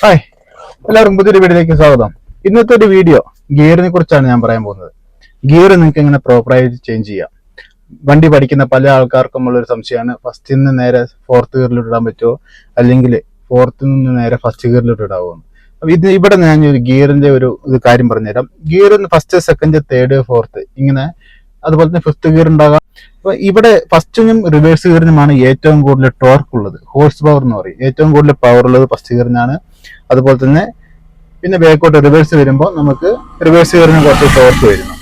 Hi. എല്ലാവർക്കും പുതിയൊരു വീഡിയോയിലേക്ക് സ്വാഗതം. ഇന്നത്തെ ഒരു വീഡിയോ ഗിയറിനെ കുറിച്ചാണ് ഞാൻ പറയാൻ പോകുന്നത്. ഗിയർ നിങ്ങൾക്ക് എങ്ങനെ പ്രോപ്പറായിട്ട് ചേഞ്ച് ചെയ്യാം? വണ്ടി പഠിക്കുന്ന പല ആൾക്കാർക്കും ഉള്ള ഒരു സംശയമാണ്. ഫസ്റ്റിൽ നിന്ന് നേരെ ഫോർത്ത് ഗിയറിലോട്ട് ഇടാൻ പറ്റുമോ അല്ലെങ്കിൽ ഫോർത്ത് നിന്ന് നേരെ ഫസ്റ്റ് ഗിയറിലോട്ട് ഇടാവോ? അപ്പൊ ഇത് ഇവിടെ ഞാൻ ഒരു ഗിയറിന്റെ ഒരു ഇത് കാര്യം പറഞ്ഞുതരാം. Gear first second third fourth ഇങ്ങനെ അതുപോലെ തന്നെ ഫിഫ്ത്ത് ഗിയർ ഉണ്ടാകാം. അപ്പൊ ഇവിടെ ഫസ്റ്റിനും റിവേഴ്സ് ഗിയറിനുമാണ് ഏറ്റവും കൂടുതൽ ടോർക്ക് ഉള്ളത്. ഹോഴ്സ് പവർ എന്ന് പറയും. ഏറ്റവും കൂടുതൽ പവർ ഉള്ളത് ഫസ്റ്റ് ഗിയറിനാണ് അതുപോലെ തന്നെ പിന്നെ ബാക്കോട്ട് റിവേഴ്സ് വരുമ്പോൾ നമുക്ക് റിവേഴ്സ് ഗിയറിന് കുറച്ച് ടോർക്ക് വരുന്നു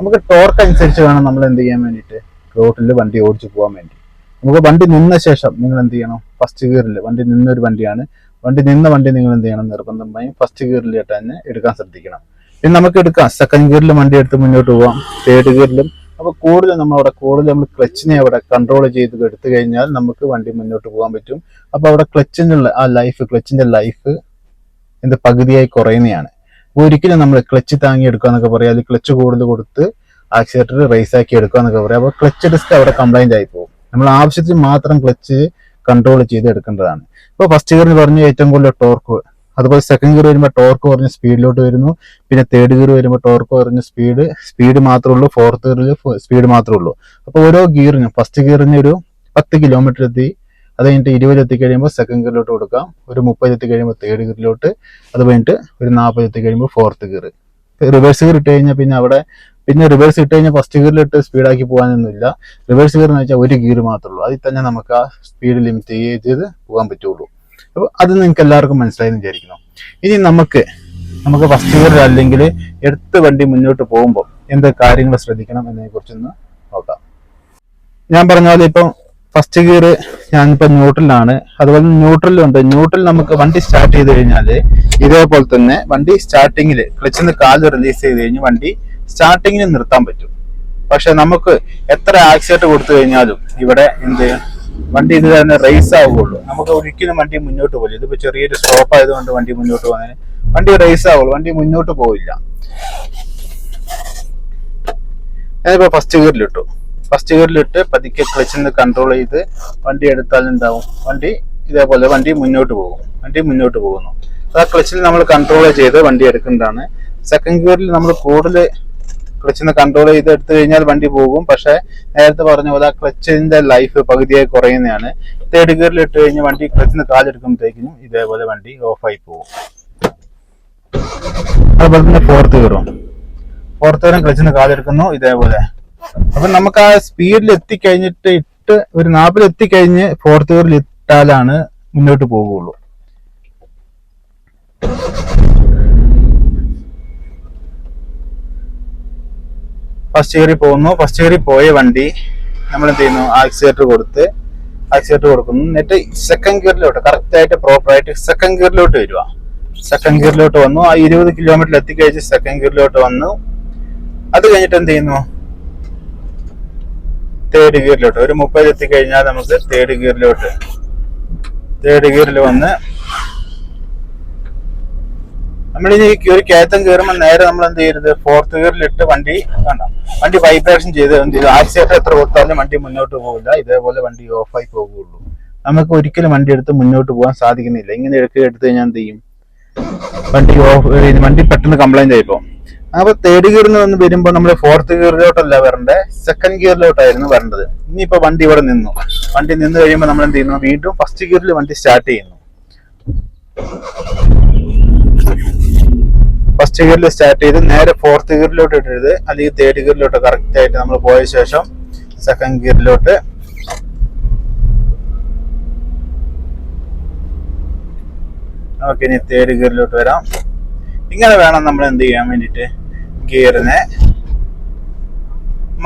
നമുക്ക് ടോർക്ക് അനുസരിച്ച് വേണം നമ്മൾ എന്ത് ചെയ്യാൻ വേണ്ടിയിട്ട്? റോഡിൽ വണ്ടി ഓടിച്ചു പോകാൻ വേണ്ടി. നമുക്ക് വണ്ടി നിന്ന ശേഷം നിങ്ങൾ എന്ത് ചെയ്യണം? ഫസ്റ്റ് ഗിയറിൽ വണ്ടി നിന്നൊരു വണ്ടിയാണ്. വണ്ടി നിന്ന വണ്ടി നിങ്ങൾ എന്ത് ചെയ്യണം? നിർബന്ധമായും ഫസ്റ്റ് ഗിയറിലിട്ട് തന്നെ എടുക്കാൻ ശ്രദ്ധിക്കണം. പിന്നെ നമുക്ക് എടുക്കാം. സെക്കൻഡ് ഗിയറിൽ വണ്ടി എടുത്ത് മുന്നോട്ട് പോവാം. തേർഡ് ഗിയറിലും അപ്പൊ കൂടുതൽ നമ്മൾ അവിടെ കൂടുതൽ നമ്മൾ ക്ലച്ചിനെ അവിടെ കൺട്രോൾ ചെയ്ത് എടുത്തു കഴിഞ്ഞാൽ നമുക്ക് വണ്ടി മുന്നോട്ട് പോകാൻ പറ്റും. അപ്പോൾ അവിടെ ക്ലച്ചിനുള്ള ആ ലൈഫ് ക്ലച്ചിന്റെ ലൈഫ് എന്ത് പകുതിയായി കുറയുന്നതാണ്. അപ്പൊ ഒരിക്കലും നമ്മൾ ക്ലച്ച് താങ്ങി എടുക്കുക എന്നൊക്കെ പറയാം അല്ലെങ്കിൽ ക്ലച്ച് കൂടുതൽ കൊടുത്ത് ആക്സിലേറ്റർ റേസ് ആക്കി എടുക്കുക എന്നൊക്കെ പറയാം. അപ്പൊ ക്ലച്ച് ഡിസ്ക് അവിടെ കംപ്ലൈന്റ് ആയി പോകും. നമ്മൾ ആവശ്യത്തിന് മാത്രം ക്ലച്ച് കൺട്രോൾ ചെയ്ത് എടുക്കേണ്ടതാണ്. ഇപ്പൊ ഫസ്റ്റ് ഗിയറിന് പറഞ്ഞ ഏറ്റവും കൂടുതൽ ടോർക്ക് അതുപോലെ സെക്കൻഡ് ഗിയർ വരുമ്പോൾ ടോർക്ക് കുറഞ്ഞ സ്പീഡിലോട്ട് വരുന്നു. പിന്നെ തേർഡ് ഗിയർ വരുമ്പോൾ ടോർക്ക് കുറഞ്ഞ സ്പീഡ് സ്പീഡ് മാത്രമേ ഉള്ളൂ. ഫോർത്ത് ഗിയറിൽ സ്പീഡ് മാത്രമേ ഉള്ളൂ. അപ്പോൾ ഓരോ ഗിയറിനും ഫസ്റ്റ് ഗിയറിന് ഒരു പത്ത് കിലോമീറ്റർ എത്തി. അത് കഴിഞ്ഞിട്ട് ഇരുപത് എത്തി കഴിയുമ്പോൾ സെക്കൻഡ് ഗിയറിലോട്ട് കൊടുക്കാം. ഒരു മുപ്പത് എത്തി കഴിയുമ്പോൾ തേർഡ് ഗിയറിലോട്ട് അത് കഴിഞ്ഞിട്ട് ഒരു നാൽപ്പത് എത്തി കഴിയുമ്പോൾ ഫോർത്ത് ഗിയർ റിവേഴ്സ് ഗിയർ ഇട്ട് കഴിഞ്ഞാൽ പിന്നെ അവിടെ പിന്നെ റിവേഴ്സ് ഇട്ട് കഴിഞ്ഞാൽ ഫസ്റ്റ് ഗിയറിലിട്ട് സ്പീഡാക്കി പോകാനൊന്നുമില്ല. റിവേഴ്സ് ഗിയർ എന്ന് വെച്ചാൽ ഒരു ഗിയർ മാത്രമേ ഉള്ളൂ. അതിൽ തന്നെ നമുക്ക് ആ സ്പീഡ് ലിമിറ്റ് ചെയ്ത് പോകാൻ പറ്റുള്ളൂ. അത് നിങ്ങൾക്ക് എല്ലാവർക്കും മനസ്സിലായി എന്ന് വിചാരിക്കുന്നു. ഇനി നമുക്ക് നമുക്ക് ഫസ്റ്റ് ഗിയർ അല്ലെങ്കിൽ എടുത്ത് വണ്ടി മുന്നോട്ട് പോകുമ്പോൾ എന്ത് കാര്യങ്ങൾ ശ്രദ്ധിക്കണം എന്നതിനെ കുറിച്ചൊന്ന് നോക്കാം. ഞാൻ പറഞ്ഞ പോലെ ഇപ്പം ഫസ്റ്റ് ഗിയർ ഞാനിപ്പോൾ ന്യൂട്രലാണ് അതുപോലെ ന്യൂട്രലും ഉണ്ട്. ന്യൂട്രൽ നമുക്ക് വണ്ടി സ്റ്റാർട്ട് ചെയ്ത് കഴിഞ്ഞാൽ ഇതേപോലെ തന്നെ വണ്ടി സ്റ്റാർട്ടിങ്ങിൽ ക്ലച്ചിൽ നിന്ന് കാൽ റിലീസ് ചെയ്ത് കഴിഞ്ഞ് വണ്ടി സ്റ്റാർട്ടിങ്ങിൽ നിർത്താൻ പറ്റും. പക്ഷെ നമുക്ക് എത്ര ആക്സിഡന്റ് കൊടുത്തു കഴിഞ്ഞാലും ഇവിടെ എന്ത് വണ്ടി ഇത് തന്നെ റേസ് ആവുകയുള്ളൂ. നമുക്ക് ഒരിക്കലും വണ്ടി മുന്നോട്ട് പോകില്ല. ഇതിപ്പോ ചെറിയൊരു സ്റ്റോപ്പ് ആയതുകൊണ്ട് വണ്ടി മുന്നോട്ട് പോകുന്നതിന് വണ്ടി റേസ് ആവുള്ളൂ. വണ്ടി മുന്നോട്ട് പോവില്ല. ഞാനിപ്പോ ഫസ്റ്റ് ഗിയറിലിട്ടു ഫസ്റ്റ് ഗിയറിലിട്ട് പതുക്കെ ക്ലച്ച് നിന്ന് കൺട്രോൾ ചെയ്ത് വണ്ടി എടുത്താൽ എന്താവും? വണ്ടി ഇതേപോലെ വണ്ടി മുന്നോട്ട് പോകും. വണ്ടി മുന്നോട്ട് പോകുന്നു. ആ ക്ലച്ചിൽ നമ്മൾ കൺട്രോൾ ചെയ്ത് വണ്ടി എടുക്കേണ്ടതാണ് സെക്കൻഡ് ഗിയറിൽ നമ്മൾ കൂടുതൽ ക്ലച്ചിൽ ഒന്ന് കൺട്രോൾ ചെയ്ത് എടുത്തു കഴിഞ്ഞാൽ വണ്ടി പോകും. പക്ഷെ നേരത്തെ പറഞ്ഞ പോലെ ആ ക്ലച്ചിന്റെ ലൈഫ് പകുതിയായി കുറയുന്നതാണ്. തേർഡ് ഗിയറിൽ ഇട്ട് കഴിഞ്ഞ് വണ്ടി ക്ലച്ചിന്ന് കാലെടുക്കുമ്പോഴത്തേക്കും ഇതേപോലെ വണ്ടി ഓഫായി പോകും. അതുപോലെ തന്നെ ഫോർത്ത് ഗിയറും ഫോർത്ത് ഗിയറും ക്ലച്ചിന്ന് കാലെടുക്കുന്നു ഇതേപോലെ. അപ്പൊ നമുക്ക് ആ സ്പീഡിൽ എത്തിക്കഴിഞ്ഞിട്ട് ഇട്ട് ഒരു നാപ്പിൽ എത്തിക്കഴിഞ്ഞ് ഫോർത്ത് ഗിയറിൽ ഇട്ടാലാണ് മുന്നോട്ട് പോകുള്ളൂ. ഫസ്റ്റ് കയറി പോകുന്നു. ഫസ്റ്റ് കയറി പോയ വണ്ടി നമ്മൾ എന്ത് ചെയ്യുന്നു ആക്സിലേറ്റർ കൊടുത്ത് ആക്സിലേറ്റർ കൊടുക്കുന്നു. എന്നിട്ട് സെക്കൻഡ് ഗിയറിലോട്ട് കറക്റ്റ് ആയിട്ട് പ്രോപ്പർ ആയിട്ട് സെക്കൻഡ് ഗിയറിലോട്ട് വരിക സെക്കൻഡ് ഗിയറിലോട്ട് വന്നു. ആ ഇരുപത് കിലോമീറ്റർ എത്തിക്കഴിച്ച് സെക്കൻഡ് ഗിയറിലോട്ട് വന്നു. അത് കഴിഞ്ഞിട്ട് എന്ത് ചെയ്യുന്നു തേർഡ് ഗിയറിലോട്ട് ഒരു മുപ്പത് എത്തിക്കഴിഞ്ഞാൽ നമുക്ക് തേർഡ് ഗിയറിലോട്ട് തേർഡ് ഗിയറിൽ വന്ന് നമ്മളിനി ഒരു കയറ്റം കയറുമ്പോൾ നേരെ നമ്മൾ എന്ത് ചെയ്യരുത് ഫോർത്ത് ഗിയറിലിട്ട് വണ്ടി വേണ്ട വണ്ടി വൈബ്രേഷൻ ചെയ്ത് എന്ത് ചെയ്തു? ആക്സിലേറ്റർ എത്ര കൊടുത്താലും വണ്ടി മുന്നോട്ട് പോകില്ല ഇതേപോലെ വണ്ടി ഓഫായി പോകുള്ളൂ. നമുക്ക് ഒരിക്കലും വണ്ടി എടുത്ത് മുന്നോട്ട് പോകാൻ സാധിക്കുന്നില്ല. ഇങ്ങനെ എടുക്കുക എടുത്തു കഴിഞ്ഞാൽ എന്ത് ചെയ്യും? വണ്ടി ഓഫ് വണ്ടി പെട്ടെന്ന് കംപ്ലൈന്റ് ആയിപ്പോ അപ്പൊ തേർഡ് ഗിയറിൽ നിന്ന് വരുമ്പോൾ നമ്മൾ ഫോർത്ത് ഗിയറിലോട്ടല്ല വരണ്ടേ സെക്കൻഡ് ഗിയറിലോട്ടായിരുന്നു വരേണ്ടത്. ഇനിയിപ്പോ വണ്ടി ഇവിടെ നിന്നു. വണ്ടി നിന്ന് കഴിയുമ്പോൾ നമ്മൾ എന്ത് ചെയ്യുന്നു? വീണ്ടും ഫസ്റ്റ് ഗിയറിൽ വണ്ടി സ്റ്റാർട്ട് ചെയ്യുന്നു. ഫസ്റ്റ് ഗിയറിൽ സ്റ്റാർട്ട് ചെയ്ത് നേരെ ഫോർത്ത് ഗിയറിലോട്ട് ഇടരുത് അല്ലെങ്കിൽ തേർഡ് ഗിയറിലോട്ട് കറക്റ്റ് ആയിട്ട് നമ്മൾ പോയ ശേഷം സെക്കൻഡ് ഗിയറിലോട്ട് നമുക്ക് ഇനി തേർഡ് ഗിയറിലോട്ട് വരാം. ഇങ്ങനെ വേണം നമ്മൾ എന്ത് ചെയ്യാൻ വേണ്ടിയിട്ട്? ഗിയറിനെ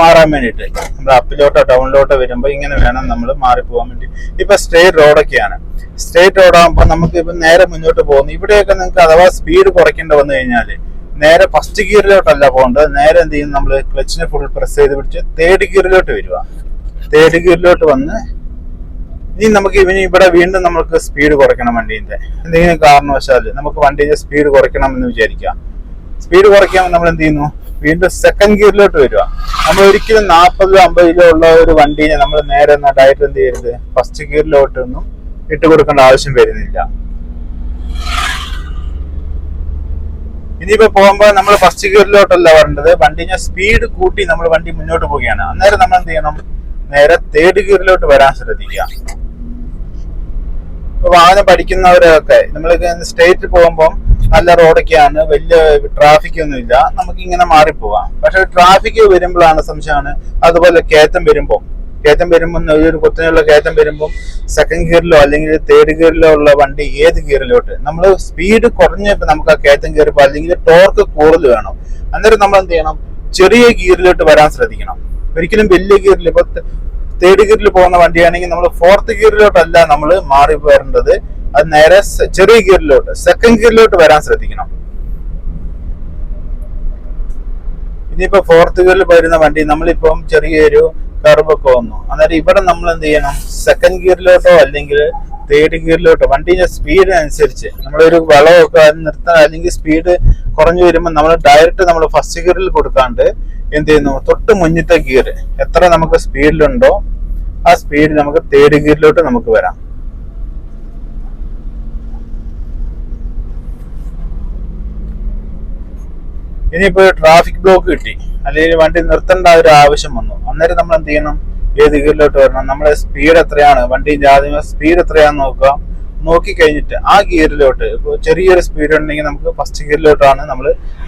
മാറാൻ വേണ്ടിയിട്ട്. നമ്മൾ അപ്പിലോട്ടോ ടൗണിലോട്ടോ വരുമ്പോൾ ഇങ്ങനെ വേണം നമ്മൾ മാറിപ്പോകാൻ വേണ്ടി. ഇപ്പൊ സ്ട്രേറ്റ് റോഡൊക്കെയാണ് സ്ട്രേറ്റ് റോഡാകുമ്പോൾ നമുക്ക് ഇപ്പൊ നേരെ മുന്നോട്ട് പോകുന്നു. ഇവിടെയൊക്കെ നിങ്ങൾക്ക് അഥവാ സ്പീഡ് കുറയ്ക്കേണ്ടി വന്നു കഴിഞ്ഞാൽ നേരെ ഫസ്റ്റ് ഗിയറിലോട്ടല്ല പോകേണ്ടത്. നേരെ എന്ത് ചെയ്യും നമ്മൾ ക്ലച്ചിനെ ഫുൾ പ്രസ് ചെയ്ത് പിടിച്ച് തേർഡ് ഗിയറിലോട്ട് വരിക. തേർഡ് ഗിയറിലോട്ട് വന്ന് ഇനി നമുക്ക് ഇവന് ഇവിടെ വീണ്ടും നമുക്ക് സ്പീഡ് കുറയ്ക്കണം വണ്ടീന്റെ. എന്തെങ്കിലും കാരണവശാൽ നമുക്ക് വണ്ടീന്റെ സ്പീഡ് കുറയ്ക്കണം എന്ന് വിചാരിക്കാം സ്പീഡ് കുറയ്ക്കാൻ നമ്മൾ എന്ത് ചെയ്യുന്നു? വീണ്ടും സെക്കൻഡ് ഗിയറിലോട്ട് വരിക. നമ്മൾ ഒരിക്കലും നാൽപ്പതിലോ അമ്പതിലോ ഉള്ള ഒരു വണ്ടിനെ നമ്മൾ നേരെ ഡയറ്റ് എന്ത് ചെയ്യരുത്? ഫസ്റ്റ് ഗിയറിലോട്ടൊന്നും ഇട്ട് കൊടുക്കേണ്ട ആവശ്യം വരുന്നില്ല. ഇനിയിപ്പോ പോകുമ്പോ നമ്മൾ ഫസ്റ്റ് ഗിയറിലോട്ടല്ല വരേണ്ടത്. വണ്ടിനെ സ്പീഡ് കൂട്ടി നമ്മൾ വണ്ടി മുന്നോട്ട് പോവുകയാണ്. അന്നേരം നമ്മൾ എന്ത് ചെയ്യണം? നേരെ തേർഡ് ഗിയറിലോട്ട് വരാൻ ശ്രദ്ധിക്കുക. ഇപ്പൊ വാഹനം പഠിക്കുന്നവരൊക്കെ നമ്മൾ സ്റ്റേറ്റ് പോകുമ്പോൾ നല്ല റോഡൊക്കെയാണ് വലിയ ട്രാഫിക് ഒന്നും ഇല്ല നമുക്ക് ഇങ്ങനെ മാറിപ്പോവാം. പക്ഷെ ട്രാഫിക് വരുമ്പോഴാണ് സംശയമാണ്. അതുപോലെ കയറ്റം വരുമ്പോൾ കയറ്റം വരുമ്പോൾ ഒരു കുത്തനെയുള്ള കയറ്റം വരുമ്പോൾ സെക്കൻഡ് ഗിയറിലോ അല്ലെങ്കിൽ തേർഡ് ഗിയറിലോ ഉള്ള വണ്ടി ഏത് ഗിയറിലോട്ട് നമ്മൾ സ്പീഡ് കുറഞ്ഞപ്പോൾ നമുക്ക് ആ കയറ്റം കയറിപ്പോൾ അല്ലെങ്കിൽ ടോർക്ക് കൂടുതൽ വേണം. അന്നേരം നമ്മൾ എന്ത് ചെയ്യണം? ചെറിയ ഗിയറിലോട്ട് വരാൻ ശ്രദ്ധിക്കണം. ഒരിക്കലും വലിയ ഗിയറിൽ ഇപ്പൊ തേർഡ് ഗിയറിൽ പോകുന്ന വണ്ടിയാണെങ്കിൽ നമ്മൾ ഫോർത്ത് ഗിയറിലോട്ടല്ല നമ്മൾ മാറി വരേണ്ടത് അത് നേരെ ചെറിയ ഗിയറിലോട്ട് സെക്കൻഡ് ഗിയറിലോട്ട് വരാൻ ശ്രദ്ധിക്കണം. ഇനിയിപ്പോ ഫോർത്ത് ഗിയറിൽ വരുന്ന വണ്ടി നമ്മളിപ്പം ചെറിയൊരു കർവൊക്കെ വന്നു. അന്നേരം ഇവിടെ നമ്മൾ എന്ത് ചെയ്യണം? സെക്കൻഡ് ഗിയറിലോട്ടോ അല്ലെങ്കിൽ തേർഡ് ഗിയറിലോട്ടോ വണ്ടിന്റെ സ്പീഡിനനുസരിച്ച് നമ്മളൊരു വളമൊക്കെ അത് നിർത്താൻ അല്ലെങ്കിൽ സ്പീഡ് കുറഞ്ഞു വരുമ്പോൾ നമ്മൾ ഡയറക്റ്റ് നമ്മൾ ഫസ്റ്റ് ഗിയറിൽ കൊടുക്കാണ്ട് എന്ത് ചെയ്യുന്നു? തൊട്ട് മുന്നിട്ട ഗിയർ എത്ര നമുക്ക് സ്പീഡിലുണ്ടോ ആ സ്പീഡ് നമുക്ക് തേർഡ് ഗിയറിലോട്ട് നമുക്ക് വരാം. ഇനിയിപ്പോ ട്രാഫിക് ബ്ലോക്ക് കിട്ടി അല്ലെങ്കിൽ വണ്ടി നിർത്തേണ്ട ഒരു ആവശ്യം വന്നു. അന്നേരം നമ്മൾ എന്ത് ചെയ്യണം? ഏത് ഗിയറിലോട്ട് വരണം? നമ്മുടെ സ്പീഡ് എത്രയാണ്? വണ്ടിന്റെ ആദ്യമേ സ്പീഡ് എത്രയാണെന്ന് നോക്കുക. നോക്കി കഴിഞ്ഞിട്ട് ആ ഗിയറിലോട്ട് ഇപ്പോൾ ചെറിയൊരു സ്പീഡ് ഉണ്ടെങ്കിൽ നമുക്ക് ഫസ്റ്റ് ഗിയറിലോട്ടാണ് നമ്മൾ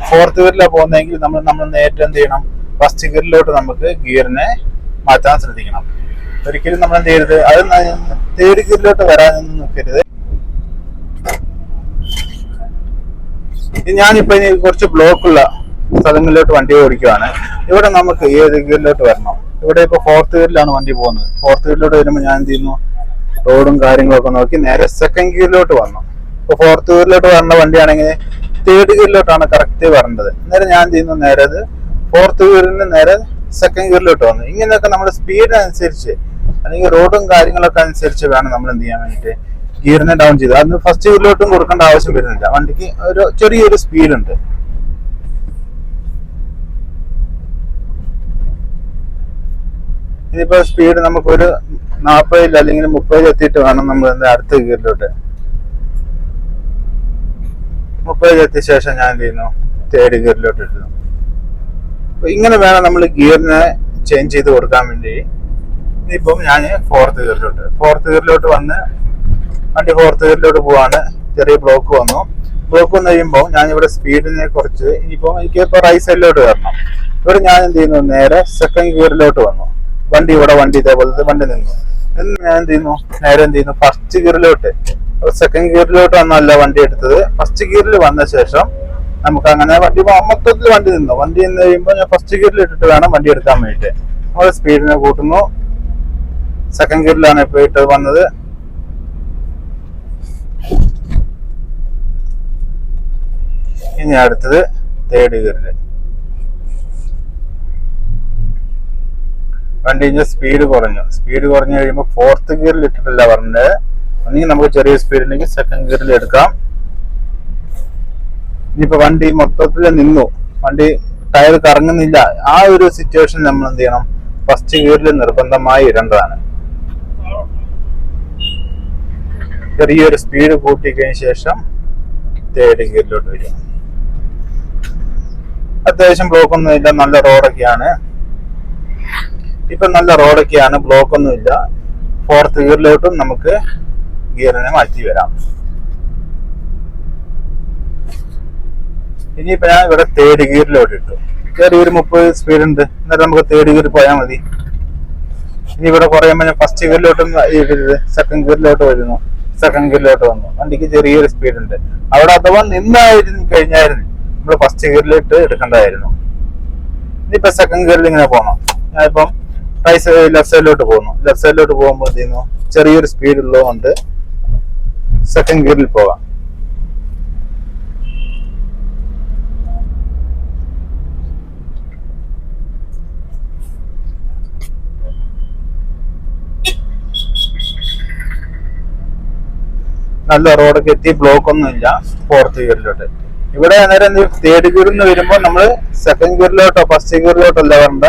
ഫോർത്ത് ഗിയറിലാണ് പോകുന്നതെങ്കിൽ നമ്മൾ നമ്മൾ നേരിട്ട് എന്ത് ചെയ്യണം? ഫസ്റ്റ് ഗിയറിലോട്ട് നമുക്ക് ഗിയറിനെ മാറ്റാൻ ശ്രദ്ധിക്കണം. ഒരിക്കലും നമ്മൾ എന്ത് ചെയ്യരുത്? അത് തേർഡ് ഗിയറിലോട്ട് വരാനൊന്നും നിൽക്കരുത് ഞാനിപ്പോ ഇനി കുറച്ച് ബ്ലോക്കുള്ള സ്ഥലങ്ങളിലോട്ട് വണ്ടി ഓടിക്കുവാണ്. ഇവിടെ നമുക്ക് ഏത് ഗിയറിലോട്ട് വരണം? ഇവിടെ ഇപ്പൊ ഫോർത്ത് ഗിയറിലാണ് വണ്ടി പോകുന്നത്. ഫോർത്ത് ഗിയറിലോട്ട് വരുമ്പോൾ ഞാൻ എന്ത് ചെയ്യുന്നു? റോഡും കാര്യങ്ങളൊക്കെ നോക്കി നേരെ സെക്കൻഡ് ഗിയറിലോട്ട് വന്നു. ഇപ്പൊ ഫോർത്ത് ഗിയറിലോട്ട് വരേണ്ട വണ്ടിയാണെങ്കിൽ തേർഡ് ഗിയറിലോട്ടാണ് കറക്റ്റ് വരേണ്ടത്. നേരെ ഞാൻ ചെയ്യുന്നു? നേരെ അത് ഫോർത്ത് ഗിയറിന് നേരെ സെക്കൻഡ് ഗിയറിലോട്ട് വന്നു. ഇങ്ങനെയൊക്കെ നമ്മുടെ സ്പീഡിനനുസരിച്ച് അല്ലെങ്കിൽ റോഡും കാര്യങ്ങളൊക്കെ അനുസരിച്ച് വേണം നമ്മൾ എന്ത് ചെയ്യാൻ വേണ്ടിയിട്ട് ഗിയറിനെ ഡൗൺ ചെയ്ത്. അതിന് ഫസ്റ്റ് ഗിയറിലോട്ടും കൊടുക്കേണ്ട ആവശ്യം വരുന്നില്ല. വണ്ടിക്ക് ഒരു ചെറിയൊരു സ്പീഡ് ഇതിപ്പോ സ്പീഡ് നമുക്കൊരു നാൽപ്പതിൽ അല്ലെങ്കിൽ മുപ്പതിൽ എത്തിയിട്ട് വേണം നമ്മൾ അടുത്ത ഗിയറിലോട്ട് മുപ്പതിൽ എത്തിയ ശേഷം ഞാൻ എന്ത് ചെയ്യുന്നു? തേർഡ് ഗിയറിലോട്ട് ഇടുന്നു. അപ്പൊ ഇങ്ങനെ വേണം നമ്മൾ ഗിയറിനെ ചേഞ്ച് ചെയ്ത് കൊടുക്കാൻ വേണ്ടി. ഇനിയിപ്പം ഞാൻ ഫോർത്ത് ഗിയറിലോട്ട് ഫോർത്ത് ഗിയറിലോട്ട് വന്ന് വണ്ടി ഫോർത്ത് ഗിയറിലോട്ട് പോവാണ്. ചെറിയ ബ്ലോക്ക് വന്നു. ബ്ലോക്ക് വന്നു കഴിയുമ്പോൾ ഞാൻ ഇവിടെ സ്പീഡിനെ കുറച്ച് ഇനിയിപ്പോൾ എനിക്ക് ഇപ്പോൾ റൈറ്റ് സൈഡിലോട്ട് വരണം. ഇവിടെ ഞാൻ എന്ത് ചെയ്യുന്നു? നേരെ സെക്കൻഡ് ഗിയറിലോട്ട് വന്നു. വണ്ടി ഇവിടെ വണ്ടി ഇതേപോലത്തെ വണ്ടി നിന്നു. ഞാൻ എന്ത് ചെയ്യുന്നു? നേരെ എന്ത് ചെയ്യുന്നു? ഫസ്റ്റ് ഗിയറിലോട്ട് സെക്കൻഡ് ഗിയറിലോട്ട് വന്നല്ല വണ്ടി എടുത്തത്. ഫസ്റ്റ് ഗിയറിൽ വന്ന ശേഷം നമുക്ക് അങ്ങനെ വണ്ടി മൊത്തത്തിൽ വണ്ടി നിന്നു. വണ്ടി നിന്ന് കഴിയുമ്പോൾ ഞാൻ ഫസ്റ്റ് ഗിയറിൽ ഇട്ടിട്ട് വേണം വണ്ടി എടുക്കാൻ വേണ്ടിയിട്ട്. നമ്മൾ സ്പീഡിനെ കൂട്ടുന്നു. സെക്കൻഡ് ഗിയറിലാണ് ഇപ്പോൾ ഇട്ട് വന്നത്. ഇനി അടുത്തത് തേർഡ് ഗിയറിൽ വണ്ടിന്റെ സ്പീഡ് കുറഞ്ഞു. സ്പീഡ് കുറഞ്ഞു കഴിയുമ്പോൾ ഫോർത്ത് ഗിയറിൽ ഇട്ടിട്ടില്ല പറഞ്ഞത് ഒന്നെങ്കിൽ നമുക്ക് ചെറിയ സ്പീഡ് ഉണ്ടെങ്കിൽ സെക്കൻഡ് ഗിയറിൽ എടുക്കാം. ഇനിയിപ്പോ വണ്ടി മൊത്തത്തിൽ നിന്നു. വണ്ടി ടയർ കറങ്ങുന്നില്ല. ആ ഒരു സിറ്റുവേഷൻ നമ്മൾ എന്ത് ചെയ്യണം? ഫസ്റ്റ് ഗിയറിൽ നിർബന്ധമായി ഇടേണ്ടതാണ്. ചെറിയൊരു സ്പീഡ് കൂട്ടി കഴിഞ്ഞ ശേഷം തേർഡ് ഗിയറിലോട്ട് വരിക. അത്യാവശ്യം ബ്ലോക്ക് ഒന്നും ഇല്ല. നല്ല റോഡൊക്കെയാണ് ഇപ്പൊ നല്ല റോഡൊക്കെയാണ് ബ്ലോക്ക് ഒന്നും ഇല്ല ഫോർത്ത് ഗിയറിലോട്ടും നമുക്ക് ഗിയറിനെ മാറ്റി വരാം. ഇനിയിപ്പോ ഞാൻ ഇവിടെ തേർഡ് ഗിയറിലോട്ട് ഇട്ടു. ചെറിയൊരു മുപ്പത് സ്പീഡ് ഉണ്ട്. എന്നിട്ട് നമുക്ക് തേർഡ് ഗിയറിൽ പോയാൽ മതി. ഇനി ഇവിടെ കുറയുമ്പോൾ ഞാൻ ഫസ്റ്റ് ഗിയറിലോട്ടും സെക്കൻഡ് ഗിയറിലോട്ട് വരുന്നു. സെക്കൻഡ് ഗിയറിലോട്ട് വന്നു. വണ്ടിക്ക് ചെറിയൊരു സ്പീഡ് ഉണ്ട്. അവിടെ അഥവാ നിന്നായിരുന്നു കഴിഞ്ഞായിരുന്നു. നമ്മൾ ഫസ്റ്റ് ഗിയറിലിട്ട് എടുക്കേണ്ടതായിരുന്നു. ഇനിയിപ്പോ സെക്കൻഡ് ഗിയറിൽ ഇങ്ങനെ പോകണം ഞാനിപ്പം സൈഡ് ലെഫ്റ്റ് സൈഡിലോട്ട് പോകുന്നു. ലെഫ്റ്റ് സൈഡിലോട്ട് പോകുമ്പോൾ എന്ത് ചെയ്യുന്നു? ചെറിയൊരു സ്പീഡ് ഉള്ളതുകൊണ്ട് സെക്കൻഡ് ഗിയറിൽ പോകാം. നല്ല റോഡൊക്കെ എത്തി ബ്ലോക്ക് ഒന്നും ഇല്ല ഫോർത്ത് ഗിയറിലോട്ട് ഇവിടെ അന്നേരം തേർഡ് ഗിയറിൽ നിന്ന് വരുമ്പോൾ നമ്മൾ സെക്കൻഡ് ഗിയറിലോട്ടോ ഫസ്റ്റ് ഗിയറിലോട്ടോ അല്ല വരേണ്ട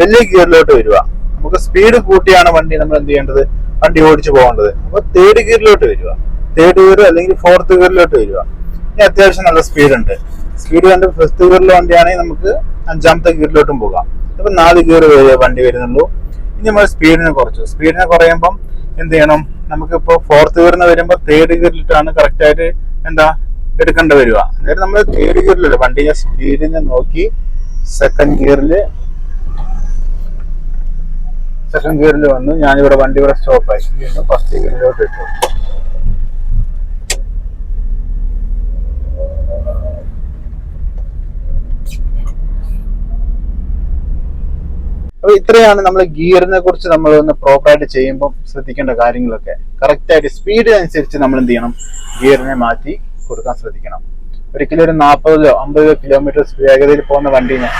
വലിയ ഗിയറിലോട്ട് വരിക നമുക്ക് സ്പീഡ് കൂട്ടിയാണ് വണ്ടി നമ്മൾ എന്ത് ചെയ്യേണ്ടത്? വണ്ടി ഓടിച്ചു പോകേണ്ടത്. അപ്പൊ തേർഡ് ഗിയറിലോട്ട് വരിക. തേർഡ് ഗിയർ അല്ലെങ്കിൽ ഫോർത്ത് ഗിയറിലോട്ട് വരിക. ഇനി അത്യാവശ്യം നല്ല സ്പീഡ് ഉണ്ട്. സ്പീഡ് കണ്ട് ഫിഫ്ത് ഗിയറിലെ വണ്ടിയാണെങ്കിൽ നമുക്ക് അഞ്ചാമത്തെ ഗിയറിലോട്ടും പോകാം. ഇപ്പൊ നാല് ഗിയർ വണ്ടി വരുന്നുള്ളൂ. ഇനി നമ്മൾ സ്പീഡിനെ കുറച്ചു. സ്പീഡിനെ കുറയുമ്പം എന്ത് ചെയ്യണം? നമുക്കിപ്പോ ഫോർത്ത് ഗിയറിന് വരുമ്പോൾ തേർഡ് ഗിയറിലിട്ടാണ് കറക്റ്റ് ആയിട്ട് എന്താ എടുക്കേണ്ടി വരിക. അതായത് നമ്മൾ തേർഡ് ഗിയറിലല്ല വണ്ടിയെ സ്പീഡിനെ നോക്കി സെക്കൻഡ് ഗിയറിൽ സെക്കൻഡ് ഗിയറിൽ വന്നു ഞാനിവിടെ വണ്ടി ഇവിടെ സ്റ്റോപ്പായി. വീണ്ടും ഫസ്റ്റ് ഗിയറിലോട്ട് ഇട്ടു. അപ്പൊ ഇത്രയാണ് നമ്മൾ ഗിയറിനെ കുറിച്ച് നമ്മൾ ഒന്ന് പ്രോപ്പറായിട്ട് ചെയ്യുമ്പോൾ ശ്രദ്ധിക്കേണ്ട കാര്യങ്ങളൊക്കെ. കറക്റ്റ് ആയിട്ട് സ്പീഡിനനുസരിച്ച് നമ്മൾ എന്ത് ചെയ്യണം? ഗിയറിനെ മാറ്റി കൊടുക്കാൻ ശ്രദ്ധിക്കണം. ഒരിക്കലും ഒരു നാൽപ്പതിലോ അമ്പതിലോ കിലോമീറ്റർ വേഗതയിൽ പോകുന്ന വണ്ടീനെ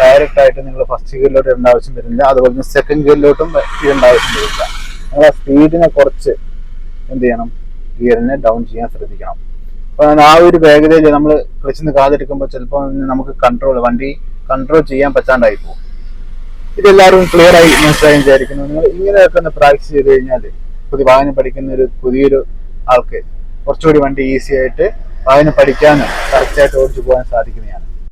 ഡയറക്റ്റ് ആയിട്ട് നിങ്ങൾ ഫസ്റ്റ് ഗിയറിലോട്ട് ഇടേണ്ട ആവശ്യം വരുന്നില്ല. അതുപോലെ തന്നെ സെക്കൻഡ് ഗിയറിലോട്ടും ഇടേണ്ട ആവശ്യം വരില്ല നിങ്ങൾ ആ സ്പീഡിനെ കുറച്ച് എന്ത് ചെയ്യണം? ഗിയറിനെ ഡൗൺ ചെയ്യാൻ ശ്രദ്ധിക്കണം. അപ്പൊ ആ ഒരു വേഗതയിൽ നമ്മൾ ക്ലച്ചിന്ന് കാതെടുക്കുമ്പോൾ ചിലപ്പോൾ നമുക്ക് കൺട്രോൾ വണ്ടി കൺട്രോൾ ചെയ്യാൻ പറ്റാണ്ടായി പോകും. ഇതെല്ലാവരും ക്ലിയർ ആയി മനസ്സിലായി വിചാരിക്കുന്നു. നിങ്ങൾ ഇങ്ങനെയൊക്കെ ഒന്ന് പ്രാക്ടീസ് ചെയ്ത് കഴിഞ്ഞാൽ പുതിയ വാഹനം പഠിക്കുന്ന ഒരു പുതിയൊരു ആൾക്ക് കുറച്ചുകൂടി വണ്ടി ഈസി ആയിട്ട് വാഹനം പഠിക്കാനും കറക്റ്റായിട്ട് ഓടിച്ചു പോകാൻ സാധിക്കുന്നതാണ്.